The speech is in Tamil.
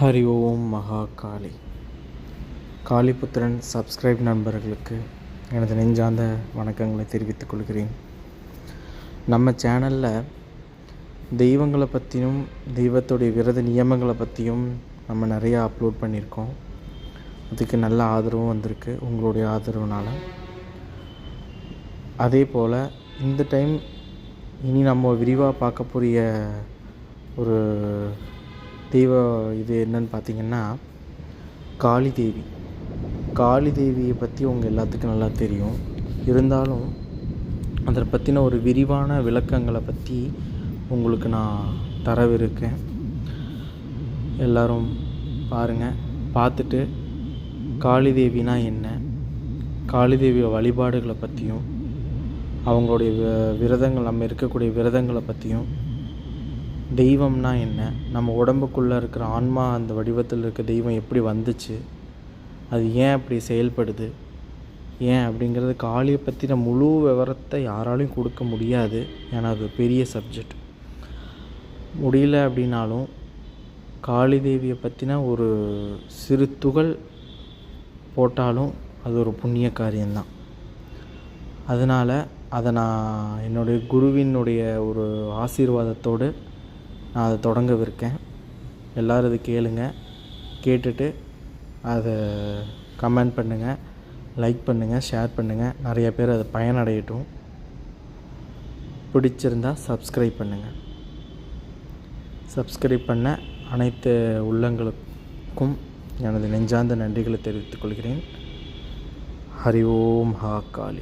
ஹரி ஓம் மகா காளி காளிபுத்திரன் சப்ஸ்கிரைப் நண்பர்களுக்கு எனது நெஞ்சார்ந்த வணக்கங்களை தெரிவித்துக் கொள்கிறேன். நம்ம சேனலில் தெய்வங்களை பற்றியும் தெய்வத்துடைய விரத நியமங்களை பற்றியும் நம்ம நிறையா அப்லோட் பண்ணியிருக்கோம். அதுக்கு நல்ல ஆதரவும் வந்திருக்கு உங்களுடைய ஆதரவுனால். அதே போல் இந்த டைம் இனி நம்ம விரிவாக பார்க்கக்கூடிய ஒரு தெய்வ இது என்னன்னு பார்த்தீங்கன்னா காளி தேவி. காளி தேவியை பற்றி உங்கள் எல்லாத்துக்கும் நல்லா தெரியும். இருந்தாலும் அதை பற்றின ஒரு விரிவான விளக்கங்களை பற்றி உங்களுக்கு நான் தரவிருக்கேன். எல்லோரும் பாருங்கள் பார்த்துட்டு காளி தேவினா என்ன? காளி தேவி வழிபாடுகளை பற்றியும் அவங்களுடைய விரதங்கள் நம்ம இருக்கக்கூடிய விரதங்களை பற்றியும் தெய்வம்னா என்ன? நம்ம உடம்புக்குள்ளே இருக்கிற ஆன்மா அந்த வடிவத்தில் இருக்க தெய்வம் எப்படி வந்துச்சு? அது ஏன் அப்படி செயல்படுது? ஏன் அப்படிங்கிறது காளியை பற்றின முழு விவரத்தை யாராலையும் கொடுக்க முடியாது. ஏன்னா அது பெரிய சப்ஜெக்ட் முடியல அப்படின்னாலும் காளி தேவியை பற்றின ஒரு சிறு துகள் போட்டாலும் அது ஒரு புண்ணிய காரியம்தான். அதனால் அதை நான் என்னுடைய குருவினுடைய ஒரு ஆசீர்வாதத்தோடு நான் அதை தொடங்கவிருக்கேன். எல்லோரும் இது கேளுங்க. கேட்டுட்டு அதை கமெண்ட் பண்ணுங்கள் லைக் பண்ணுங்கள் ஷேர் பண்ணுங்கள் நிறைய பேர் அதை பயனடையட்டும். பிடிச்சிருந்தா சப்ஸ்கிரைப் பண்ணுங்கள் சப்ஸ்கிரைப் பண்ண அனைத்து உள்ளங்களுக்கும் எனது நெஞ்சார்ந்த நன்றிகளை தெரிவித்துக் கொள்கிறேன். ஹரி ஓம் ஹா காளி